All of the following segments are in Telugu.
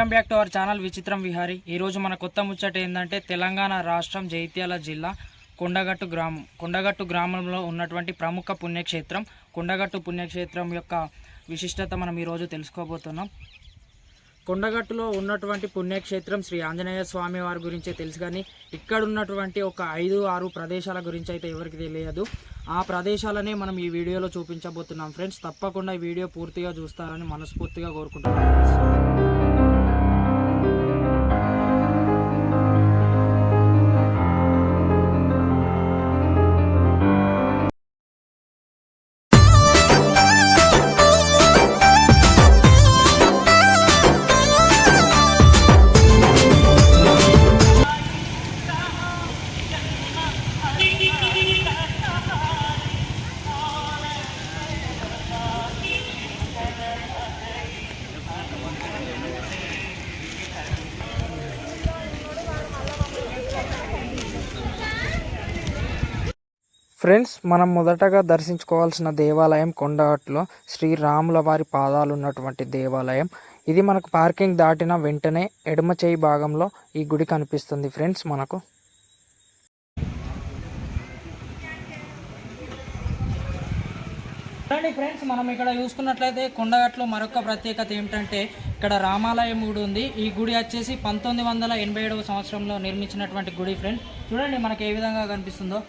Welcome back to our channel Vichitram Vihari. ఈరోజు మన కొత్త ముచ్చట ఏంటంటే తెలంగాణ రాష్ట్రం జైత్యాల జిల్లా కొండగట్టు గ్రామం. కొండగట్టు గ్రామంలో ఉన్నటువంటి ప్రముఖ పుణ్యక్షేత్రం. కొండగట్టు పుణ్యక్షేత్రం యొక్క విశిష్టత మనం ఈరోజు తెలుసుకోబోతున్నాం. కొండగట్టులో ఉన్నటువంటి పుణ్యక్షేత్రం శ్రీ ఆంజనేయ స్వామి వారి గురించే తెలుసు కానీ ఇక్కడ ఉన్నటువంటి ఒక ఐదు ఆరు ప్రదేశాల గురించి అయితే ఎవరికి తెలియదు. ఆ ప్రదేశాలనే మనం ఈ వీడియోలో చూపించబోతున్నాం ఫ్రెండ్స్. తప్పకుండా ఈ వీడియో పూర్తిగా చూస్తారని మనస్ఫూర్తిగా కోరుకుంటున్నాం ఫ్రెండ్స్ మనం మొదటగా దర్శించుకోవాల్సిన దేవాలయం కొండగట్లో శ్రీరాముల వారి పాదాలు ఉన్నటువంటి దేవాలయం. ఇది మనకు పార్కింగ్ దాటిన వెంటనే ఎడమ చేయి భాగంలో ఈ గుడి కనిపిస్తుంది ఫ్రెండ్స్ మనకు. చూడండి ఫ్రెండ్స్ మనం ఇక్కడ చూసుకున్నట్లయితే కొండగట్లో మరొక ప్రత్యేకత ఏమిటంటే ఇక్కడ రామాలయం గుడి ఉంది. ఈ గుడి వచ్చేసి పంతొమ్మిది వందల ఎనభై ఏడవ సంవత్సరంలో నిర్మించినటువంటి గుడి ఫ్రెండ్స్. చూడండి మనకి ఏ విధంగా కనిపిస్తుందో.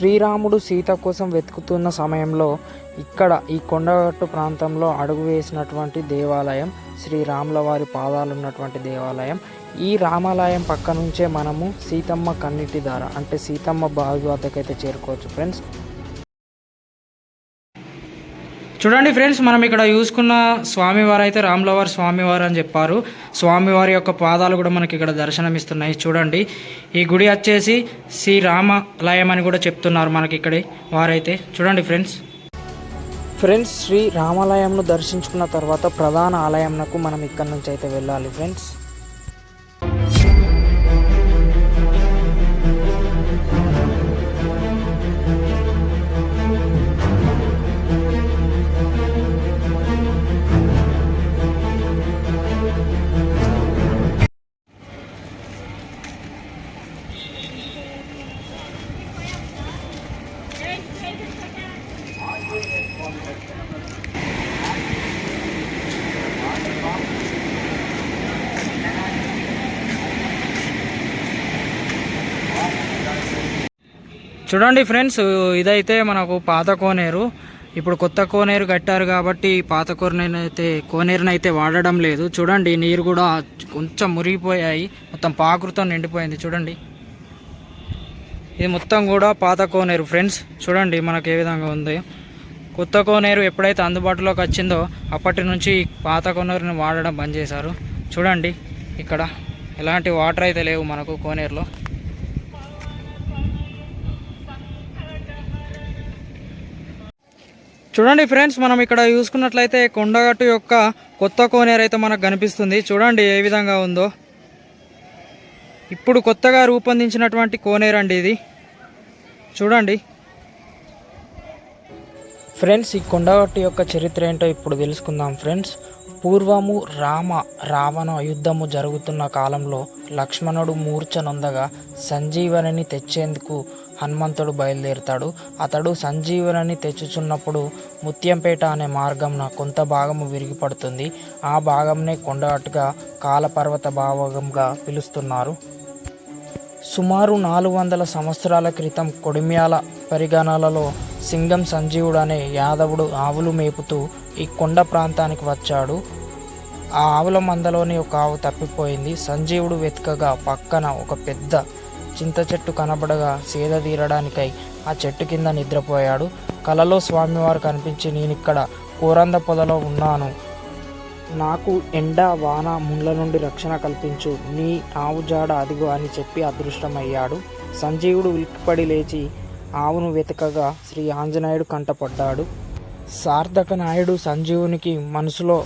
శ్రీరాముడు సీత కోసం వెతుకుతున్న సమయంలో ఇక్కడ ఈ కొండగట్టు ప్రాంతంలో అడుగు వేసినటువంటి దేవాలయం శ్రీరాముల వారి పాదాలు ఉన్నటువంటి దేవాలయం. ఈ రామాలయం పక్క నుంచే మనము సీతమ్మ కన్నిటి దార అంటే సీతమ్మ బావి వద్దకైతే చేరుకోవచ్చు. ఫ్రెండ్స్ చూడండి ఫ్రెండ్స్ మనం ఇక్కడ చూసుకున్న స్వామివారు అయితే రాములవారి స్వామివారు అని చెప్పారు. స్వామివారి యొక్క పాదాలు కూడా మనకి ఇక్కడ దర్శనమిస్తున్నాయి. చూడండి ఈ గుడి వచ్చేసి శ్రీ రామాలయం అని కూడా చెప్తున్నారు మనకి ఇక్కడ వారైతే. చూడండి ఫ్రెండ్స్. ఫ్రెండ్స్ శ్రీ రామాలయంను దర్శించుకున్న తర్వాత ప్రధాన ఆలయంకు మనం ఇక్కడ నుంచి అయితే వెళ్ళాలి ఫ్రెండ్స్. చూడండి ఫ్రెండ్స్ ఇదైతే మనకు పాత కోనేరు. ఇప్పుడు కొత్త కోనేరు కట్టారు కాబట్టి పాత కోనేరునైతే కోనేరునైతే వాడడం లేదు. చూడండి నీరు కూడా కొంచెం మురిగిపోయాయి. మొత్తం పాకృతం నిండిపోయింది చూడండి. ఇది మొత్తం కూడా పాత కోనేరు ఫ్రెండ్స్. చూడండి మనకు ఏ విధంగా ఉంది. కొత్త కోనేరు ఎప్పుడైతే అందుబాటులోకి వచ్చిందో అప్పటి నుంచి పాత కోనేరుని వాడడం బంద్ చేశారు. చూడండి ఇక్కడ ఎలాంటి వాటర్ అయితే లేవు మనకు కోనేరులో. చూడండి ఫ్రెండ్స్ మనం ఇక్కడ చూసుకున్నట్లయితే కొండగట్టు యొక్క కొత్త కోనేరు అయితే మనకు కనిపిస్తుంది. చూడండి ఏ విధంగా ఉందో. ఇప్పుడు కొత్తగా రూపొందించినటువంటి కోనేరు అండి ఇది. చూడండి. ఫ్రెండ్స్ ఈ కొండగట్టు యొక్క చరిత్ర ఏంటో ఇప్పుడు తెలుసుకుందాం ఫ్రెండ్స్. పూర్వము రామ రావణ యుద్ధము జరుగుతున్న కాలంలో లక్ష్మణుడు మూర్చ నొందగా సంజీవనిని తెచ్చేందుకు హనుమంతుడు బయలుదేరుతాడు. అతడు సంజీవనిని తెచ్చుచున్నప్పుడు ముత్యంపేట అనే మార్గంన కొంత భాగము విరిగిపడుతుంది. ఆ భాగంనే కొండగట్టుగా కాలపర్వత భాగంగా పిలుస్తున్నారు. సుమారు నాలుగు వందల సంవత్సరాల క్రితం కొడిమ్యాల పరిగణలలో సింగం సంజీవుడు అనే యాదవుడు ఆవులు మేపుతూ ఈ కొండ ప్రాంతానికి వచ్చాడు. ఆ ఆవుల మందలోని ఒక ఆవు తప్పిపోయింది. సంజీవుడు వెతకగా పక్కన ఒక పెద్ద చింత చెట్టు కనబడగా సేద తీరడానికై ఆ చెట్టు కింద నిద్రపోయాడు. కలలో స్వామివారు కనిపించి నేను ఇక్కడ కూరంద పొదలో ఉన్నాను. నాకు ఎండ వాన ముండ్ల నుండి రక్షణ కల్పించు. నీ ఆవు జాడ అదిగో అని చెప్పి అదృష్టమయ్యాడు. సంజీవుడు ఉలిక్కిపడి లేచి ఆవును వెతకగా శ్రీ ఆంజనేయుడు కంటపడ్డాడు. సార్థక నాయుడు సంజీవునికి మనసులో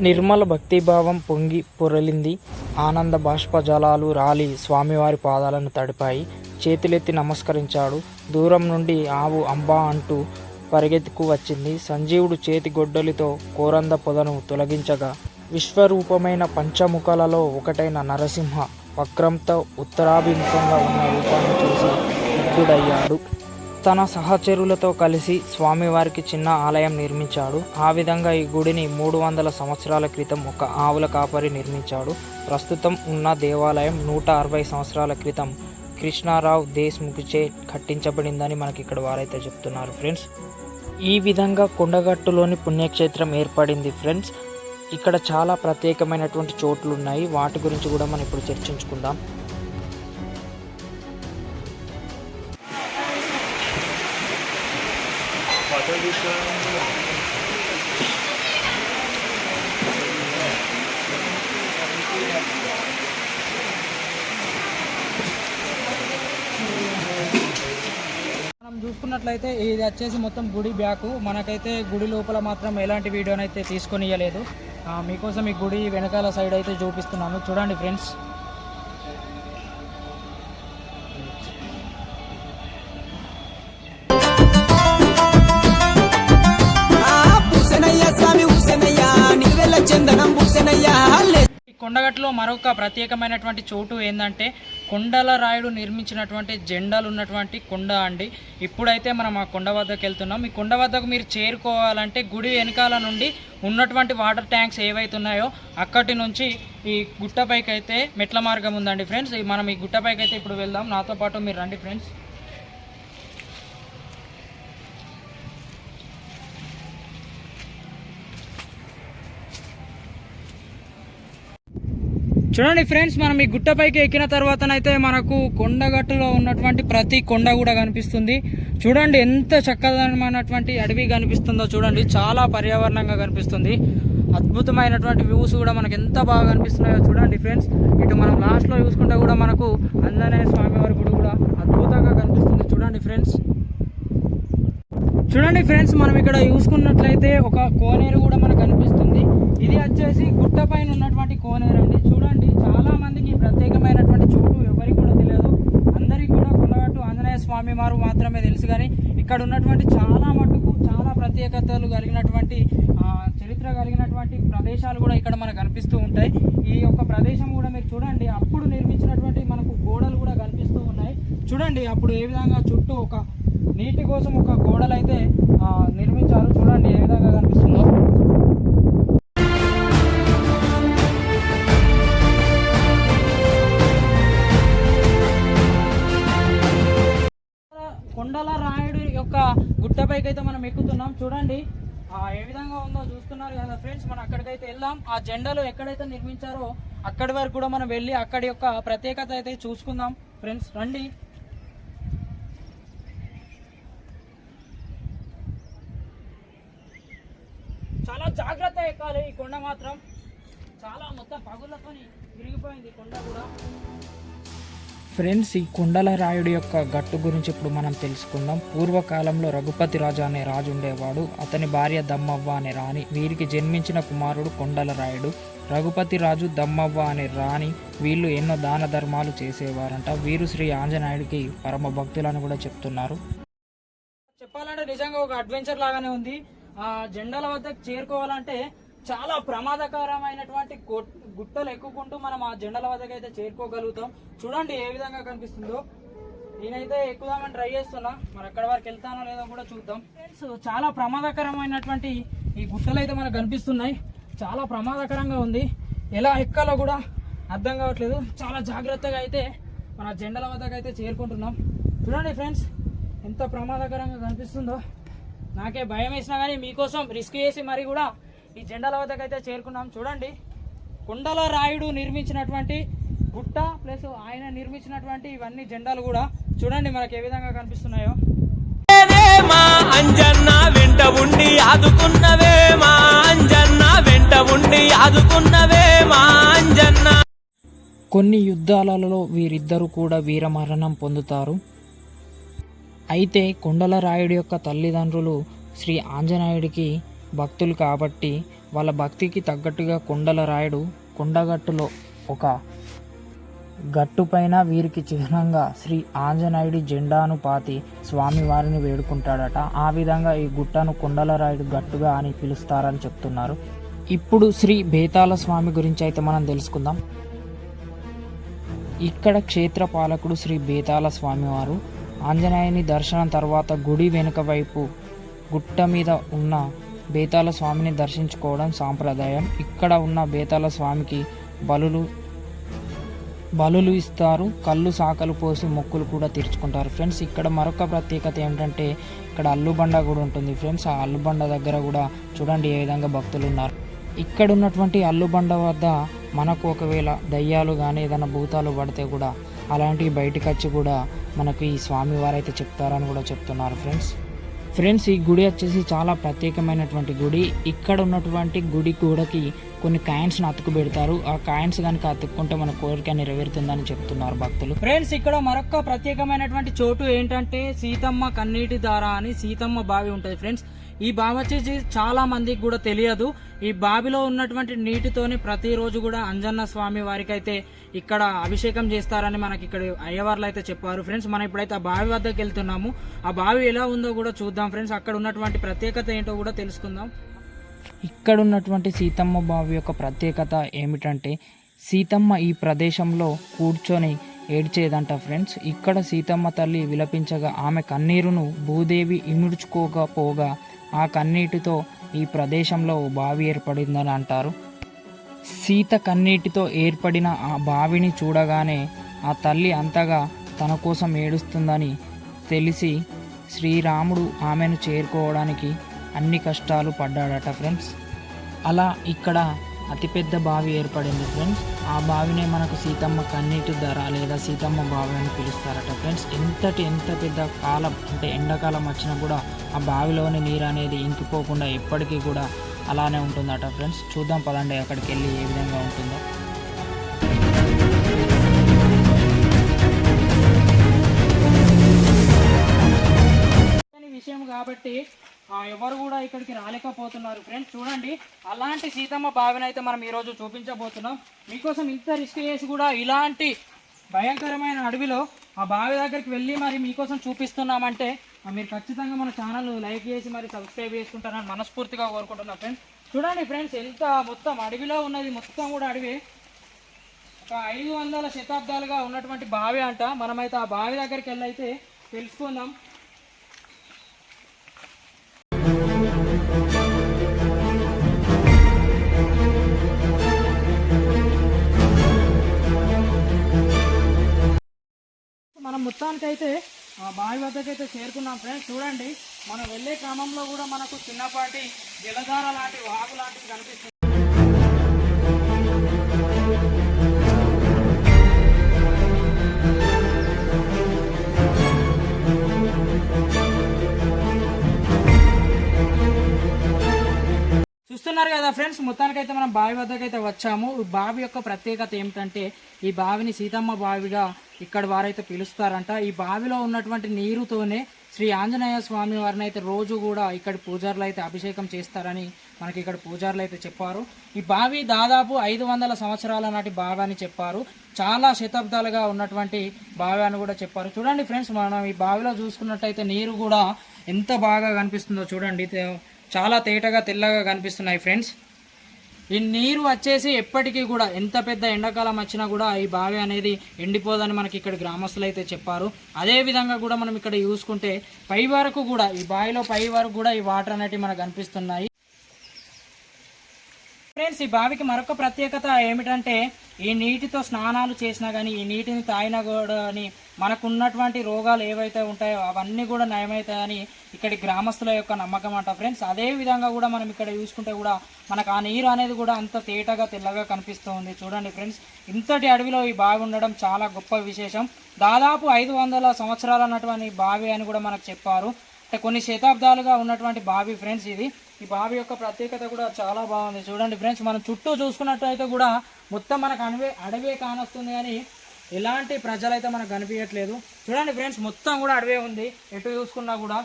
నిర్మల భక్తిభావం పొంగి పొరలింది. ఆనంద బాష్పజలాలు రాలి స్వామివారి పాదాలను తడిపాయి. చేతులెత్తి నమస్కరించాడు. దూరం నుండి ఆవు అంబా అంటూ పరిగెత్తుకు వచ్చింది. సంజీవుడు చేతి గొడ్డలితో కోరంద పొదను తొలగించగా విశ్వరూపమైన పంచముఖలలో ఒకటైన నరసింహ వక్రంతో ఉత్తరాభిముఖంగా ఉన్న రూపాన్ని చూసి ముగ్గుడయ్యాడు తన సహచరులతో కలిసి స్వామివారికి చిన్న ఆలయం నిర్మించాడు. ఆ విధంగా ఈ గుడిని మూడు వందల సంవత్సరాల క్రితం ఒక ఆవుల కాపరి నిర్మించాడు. ప్రస్తుతం ఉన్న దేవాలయం నూట అరవై సంవత్సరాల క్రితం కృష్ణారావు దేశ్ముఖిచే కట్టించబడిందని మనకి ఇక్కడ వారైతే చెప్తున్నారు ఫ్రెండ్స్. ఈ విధంగా కొండగట్టులోని పుణ్యక్షేత్రం ఏర్పడింది ఫ్రెండ్స్. ఇక్కడ చాలా ప్రత్యేకమైనటువంటి చోట్లు ఉన్నాయి వాటి గురించి కూడా మనం ఇప్పుడు చర్చించుకుందాం. చూసుకున్నట్లయితే ఇది వచ్చేసి మొత్తం గుడి బ్యాక్. మనకైతే గుడి లోపల మాత్రం ఎలాంటి వీడియోనైతే తీసుకొని ఇవ్వలేదు మీకోసం ఈ గుడి వెనకాల సైడ్ అయితే చూపిస్తున్నాను. చూడండి ఫ్రెండ్స్. కొండగట్లో చందనం మరొక ప్రత్యేకమైనటువంటి చోటు ఏంటంటే కొండల రాయుడు నిర్మించినటువంటి జెండాలు ఉన్నటువంటి కొండ అండి. ఇప్పుడైతే మనం ఆ కొండ వద్దకు వెళ్తున్నాం. ఈ కొండ వద్దకు మీరు చేరుకోవాలంటే గుడి వెనకాల నుండి ఉన్నటువంటి వాటర్ ట్యాంక్స్ ఏవైతే ఉన్నాయో అక్కడి నుంచి ఈ గుట్టపైకి అయితే మెట్ల మార్గం ఉందండి ఫ్రెండ్స్. మనం ఈ గుట్టపైకి అయితే ఇప్పుడు వెళ్దాం. నాతో పాటు మీరు రండి ఫ్రెండ్స్. చూడండి ఫ్రెండ్స్ మనం ఈ గుట్టపైకి ఎక్కిన తర్వాతనైతే మనకు కొండగట్టులో ఉన్నటువంటి ప్రతి కొండ కూడా కనిపిస్తుంది. చూడండి ఎంత చక్కదనమైనటువంటి అడవి కనిపిస్తుందో చూడండి చాలా పర్యావరణంగా కనిపిస్తుంది. అద్భుతమైనటువంటి వ్యూస్ కూడా మనకు ఎంత బాగా కనిపిస్తున్నాయో చూడండి ఫ్రెండ్స్. ఇటు మనం లాస్ట్లో చూసుకుంటే కూడా మనకు ఆంజనేయ స్వామి వారి గుడి కూడా అద్భుతంగా కనిపిస్తుంది చూడండి ఫ్రెండ్స్. చూడండి ఫ్రెండ్స్ మనం ఇక్కడ చూసుకున్నట్లయితే ఒక కోనేరు కూడా మనకు కనిపిస్తుంది. ఇది వచ్చేసి గుట్ట పైన ఉన్నటువంటి కోనేరు అండి చూడండి చాలా మందికి ఈ ప్రత్యేకమైనటువంటి చోటు ఎవరికి కూడా తెలియదు అందరికీ కూడా కొండగట్టు ఆంజనేయ స్వామి వారు మాత్రమే తెలుసు కానీ ఇక్కడ ఉన్నటువంటి చాలా మటుకు చాలా ప్రత్యేకతలు కలిగినటువంటి చరిత్ర కలిగినటువంటి ప్రదేశాలు కూడా ఇక్కడ మనకు కనిపిస్తూ ఉంటాయి. ఈ యొక్క ప్రదేశం కూడా మీరు చూడండి అప్పుడు నిర్మించినటువంటి మనకు గోడలు కూడా కనిపిస్తూ ఉన్నాయి. చూడండి అప్పుడు ఏ విధంగా చుట్టూ ఒక నీటి కోసం ఒక గోడలు అయితే నిర్మించారు. చూడండి ఏ విధంగా కనిపిస్తుందో. యొక్క గుట్టపైకి అయితే మనం ఎక్కుతున్నాం. చూడండి. ఆ, ఏ విధంగా ఉందో చూస్తున్నారు కదా ఫ్రెండ్స్ మనం అక్కడికైతే వెళ్దాం. ఆ జెండాలు ఎక్కడైతే నిర్మించారో అక్కడి వరకు కూడా మనం వెళ్ళి అక్కడి యొక్క ప్రత్యేకత అయితే చూసుకుందాం. ఫ్రెండ్స్ రండి. చాలా జాగ్రత్త ఎక్కాలి ఈ కొండ మాత్రం. చాలా మొత్తం పగులతో విరిగిపోయింది ఈ కొండ కూడా. ఫ్రెండ్స్ ఈ కొండల రాయుడి యొక్క గట్టు గురించి ఇప్పుడు మనం తెలుసుకుందాం. పూర్వకాలంలో రఘుపతి రాజు అనే రాజు ఉండేవాడు. అతని భార్య దమ్మవ్వ అనే రాణి వీరికి జన్మించిన కుమారుడు కొండల రాయుడు. రఘుపతి రాజు దమ్మవ్వ అనే రాణి వీళ్ళు ఎన్నో దాన ధర్మాలు చేసేవారంట. వీరు శ్రీ ఆంజనేయుడికి పరమ భక్తులని కూడా చెప్తున్నారు. చెప్పాలంటే నిజంగా ఒక అడ్వెంచర్ లాగానే ఉంది. ఆ జెండాల వద్దకు చేరుకోవాలంటే చాలా ప్రమాదకరమైనటువంటి గుట్టలు ఎక్కుకుంటూ మనం ఆ జెండల వద్దకు అయితే చేరుకోగలుగుతాం. చూడండి ఏ విధంగా కనిపిస్తుందో. నేనైతే ఎక్కుదామని ట్రై చేస్తున్నా. మరి అక్కడ వరకు వెళ్తానో లేదో కూడా చూద్దాం. ఫ్రెండ్స్ చాలా ప్రమాదకరమైనటువంటి ఈ గుట్టలు అయితే మనకు కనిపిస్తున్నాయి. చాలా ప్రమాదకరంగా ఉంది. ఎలా ఎక్కాలో కూడా అర్థం కావట్లేదు. చాలా జాగ్రత్తగా అయితే మన జెండల వద్దకు అయితే చేరుకుంటున్నాం. చూడండి ఫ్రెండ్స్ ఎంత ప్రమాదకరంగా కనిపిస్తుందో. నాకే భయం వేసినా కానీ మీకోసం రిస్క్ చేసి మరి కూడా ఈ జెండాల వద్దకు అయితే చేరుకున్నాం. చూడండి. కొండల రాయుడు నిర్మించినటువంటి గుట్ట ప్లస్ ఆయన నిర్మించినటువంటి ఇవన్నీ జెండాలు కూడా చూడండి మనకి ఏ విధంగా కనిపిస్తున్నాయో. అంజన్న వెంట ఉండి ఆదుకున్నవే మా అంజన్న వెంట ఉండి ఆదుకున్నవే మా అంజన్న. కొన్ని యుద్ధాలలో వీరిద్దరూ కూడా వీరమరణం పొందుతారు. అయితే కొండల రాయుడి యొక్క తల్లిదండ్రులు శ్రీ ఆంజనేయుడికి భక్తులు కాబట్టి వాళ్ళ భక్తికి తగ్గట్టుగా కొండల రాయుడు కొండగట్టులో ఒక గట్టుపైన వీరికి చిహ్నంగా శ్రీ ఆంజనేయుడి జెండాను పాతి స్వామివారిని వేడుకుంటాడట. ఆ విధంగా ఈ గుట్టను కొండలరాయుడు గట్టుగా అని పిలుస్తారని చెప్తున్నారు. ఇప్పుడు శ్రీ బేతాళ స్వామి గురించి అయితే మనం తెలుసుకుందాం. ఇక్కడ క్షేత్ర పాలకుడు శ్రీ బేతాల స్వామివారు ఆంజనేయుని దర్శనం తర్వాత గుడి వెనుక వైపు గుట్ట మీద ఉన్న బేతాల స్వామిని దర్శించుకోవడం సాంప్రదాయం. ఇక్కడ ఉన్న బేతాల స్వామికి బలులు బలులు ఇస్తారు. కళ్ళు సాకలు పోసి మొక్కులు కూడా తీర్చుకుంటారు. ఫ్రెండ్స్ ఇక్కడ మరొక ప్రత్యేకత ఏమిటంటే ఇక్కడ అల్లుబండ కూడా ఉంటుంది. ఫ్రెండ్స్ ఆ అల్లుబండ దగ్గర కూడా చూడండి ఏ విధంగా భక్తులు ఉన్నారు. ఇక్కడ ఉన్నటువంటి అల్లుబండ వద్ద మనకు ఒకవేళ దయ్యాలు కానీ ఏదైనా భూతాలు పడితే కూడా అలాంటివి బయటకు వచ్చి కూడా మనకు ఈ స్వామివారు అయితే చెప్తారని కూడా చెప్తున్నారు ఫ్రెండ్స్. ఫ్రెండ్స్ ఈ గుడి వచ్చేసి చాలా ప్రత్యేకమైనటువంటి గుడి. ఇక్కడ ఉన్నటువంటి గుడి గోడకి కొన్ని కాయిన్స్ని అతుకు పెడతారు. ఆ కాయిన్స్ కనుక అతుక్కుంటే మన కోరిక నెరవేరుతుందని చెప్తున్నారు భక్తులు. ఫ్రెండ్స్ ఇక్కడ మరొక ప్రత్యేకమైనటువంటి చోటు ఏంటంటే సీతమ్మ కన్నీటి దార అని సీతమ్మ బావి ఉంటుంది ఫ్రెండ్స్. ఈ బావి చాలా మందికి కూడా తెలియదు. ఈ బావిలో ఉన్నటువంటి నీటితోని ప్రతిరోజు కూడా అంజన్న స్వామి వారికి అయితే ఇక్కడ అభిషేకం చేస్తారని మనకి ఇక్కడ అయ్యవార్లు అయితే చెప్పారు. ఫ్రెండ్స్ మనం ఇప్పుడైతే ఆ బావి వద్దకు వెళ్తున్నాము. ఆ బావి ఎలా ఉందో కూడా చూద్దాం. ఫ్రెండ్స్ అక్కడ ఉన్నటువంటి ప్రత్యేకత ఏంటో కూడా తెలుసుకుందాం. ఇక్కడ ఉన్నటువంటి సీతమ్మ బావి యొక్క ప్రత్యేకత ఏమిటంటే సీతమ్మ ఈ ప్రదేశంలో కూర్చొని ఏడ్చేదంట ఫ్రెండ్స్. ఇక్కడ సీతమ్మ తల్లి విలపించగా ఆమె కన్నీరును భూదేవి ఇముడ్చుకోకపోగా ఆ కన్నీటితో ఈ ప్రదేశంలో బావి ఏర్పడిందని అంటారు. సీత కన్నీటితో ఏర్పడిన ఆ బావిని చూడగానే ఆ తల్లి అంతగా తన కోసం ఏడుస్తుందని తెలిసి శ్రీరాముడు ఆమెను చేరుకోవడానికి అన్ని కష్టాలు పడ్డాడట ఫ్రెండ్స్. అలా ఇక్కడ అతిపెద్ద బావి ఏర్పడింది ఫ్రెండ్స్. ఆ బావినే మనకు సీతమ్మ కన్నీటి ధర లేదా సీతమ్మ బావి అని పిలుస్తారట ఫ్రెండ్స్. ఎంతటి ఎంత పెద్ద కాలం అంటే ఎండాకాలం వచ్చినా కూడా ఆ బావిలోని నీరు అనేది ఇంకిపోకుండా ఎప్పటికీ కూడా అలానే ఉంటుందట ఫ్రెండ్స్. చూద్దాం పదండి అక్కడికి వెళ్ళి ఏ విధంగా ఉంటుందో. విషయం కాబట్టి ఎవరు కూడా ఇక్కడికి రాలేకపోతున్నారు. ఫ్రెండ్స్ చూడండి అలాంటి సీతమ్మ బావిని అయితే మనం ఈరోజు చూపించబోతున్నాం. మీకోసం ఇంత రిస్క్ చేసి కూడా ఇలాంటి భయంకరమైన అడవిలో ఆ బావి దగ్గరికి వెళ్ళి మరి మీకోసం చూపిస్తున్నామంటే మీరు ఖచ్చితంగా మన ఛానల్ లైక్ చేసి మరి సబ్స్క్రైబ్ చేసుకుంటారని మనస్ఫూర్తిగా కోరుకుంటున్నాం. ఫ్రెండ్స్ చూడండి ఫ్రెండ్స్ ఎంత మొత్తం అడవిలో ఉన్నది. మొత్తం కూడా అడవి. ఒక ఐదు వందల శతాబ్దాలుగా ఉన్నటువంటి బావి అంట. మనమైతే ఆ బావి దగ్గరికి వెళ్ళి అయితే తెలుసుకుందాం. మనం మొత్తానికైతే ఆ బావి వద్దకైతే చేరుకున్నాం ఫ్రెండ్స్. చూడండి మనం వెళ్ళే క్రమంలో కూడా మనకు చిన్నపాటి జలధార లాంటి వాగు లాంటివి కనిపిస్తుంది చూస్తున్నారు కదా ఫ్రెండ్స్ మొత్తానికైతే మనం బావి వద్దకైతే వచ్చాము. ఈ బావి యొక్క ప్రత్యేకత ఏమిటంటే ఈ బావిని సీతమ్మ బావిగా ఇక్కడ వారైతే పిలుస్తారంట. ఈ బావిలో ఉన్నటువంటి నీరుతోనే శ్రీ ఆంజనేయ స్వామి వారిని అయితే రోజు కూడా ఇక్కడ పూజారులు అయితే అభిషేకం చేస్తారని మనకి ఇక్కడ పూజారులు అయితే చెప్పారు. ఈ బావి దాదాపు ఐదు వందల సంవత్సరాల నాటి బావి అని చెప్పారు. చాలా శతాబ్దాలుగా ఉన్నటువంటి బావి అని కూడా చెప్పారు. చూడండి ఫ్రెండ్స్ మనం ఈ బావిలో చూసుకున్నట్టయితే నీరు కూడా ఎంత బాగా కనిపిస్తుందో చూడండి. చాలా తేటగా తెల్లగా కనిపిస్తున్నాయి ఫ్రెండ్స్. ఈ నీరు వచ్చేసి ఎప్పటికీ కూడా ఎంత పెద్ద ఎండాకాలం వచ్చినా కూడా ఈ బావి అనేది ఎండిపోదని మనకి ఇక్కడ గ్రామస్తులు అయితే చెప్పారు. అదేవిధంగా కూడా మనం ఇక్కడ చూసుకుంటే పై వరకు కూడా ఈ బావిలో పై వరకు కూడా ఈ వాటర్ అనేటివి మనకు కనిపిస్తున్నాయి. ఫ్రెండ్స్ ఈ బావికి మరొక ప్రత్యేకత ఏమిటంటే ఈ నీటితో స్నానాలు చేసినా కానీ ఈ నీటిని తాగినా కూడా మనకున్నటువంటి రోగాలు ఏవైతే ఉంటాయో అవన్నీ కూడా నయమవుతాయని ఇక్కడి గ్రామస్తుల యొక్క నమ్మకం అంట ఫ్రెండ్స్. అదే విధంగా కూడా మనం ఇక్కడ చూసుకుంటే కూడా మనకు ఆ నీరు అనేది కూడా అంత తేటగా తెల్లగా కనిపిస్తూ ఉంది చూడండి ఫ్రెండ్స్ ఇంతటి అడవిలో ఈ బావి ఉండడం చాలా గొప్ప విశేషం. దాదాపు ఐదు వందల సంవత్సరాల అన్నటువంటి బావి అని కూడా మనకు చెప్పారు. అంటే కొన్ని శతాబ్దాలుగా ఉన్నటువంటి బావి ఫ్రెండ్స్ ఇది. ఈ బావి యొక్క ప్రత్యేకత కూడా చాలా బాగుంది. చూడండి ఫ్రెండ్స్ మనం చుట్టూ చూసుకున్నట్టయితే కూడా మొత్తం మనకు అడవే అడవే కానొస్తుంది కానీ ఎలాంటి ప్రజలైతే మనకు కనిపించట్లేదు. చూడండి ఫ్రెండ్స్ మొత్తం కూడా అడవే ఉంది. ఎటు చూసుకున్నా కూడా.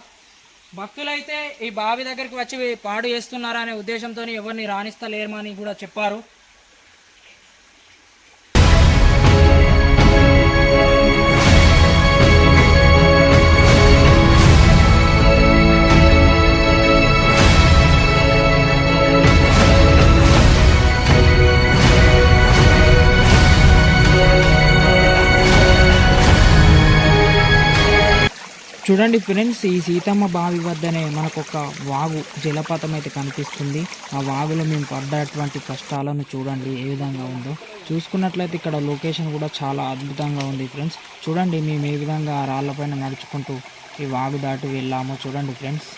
భక్తులైతే ఈ బావి దగ్గరికి వచ్చి పాడు చేస్తున్నారనే ఉద్దేశంతో ఎవరిని రాణిస్తలేమని కూడా చెప్పారు. చూడండి ఫ్రెండ్స్ ఈ సీతమ్మ బావి వద్దనే మనకు ఒక వాగు జలపాతం అయితే కనిపిస్తుంది. ఆ వాగులో మేము పడ్డటువంటి కష్టాలను చూడండి ఏ విధంగా ఉందో. చూసుకున్నట్లయితే ఇక్కడ లొకేషన్ కూడా చాలా అద్భుతంగా ఉంది ఫ్రెండ్స్. చూడండి మేము ఏ విధంగా ఆ రాళ్ళపైన నడుచుకుంటూ ఈ వాగు దాటి వెళ్ళామో చూడండి ఫ్రెండ్స్.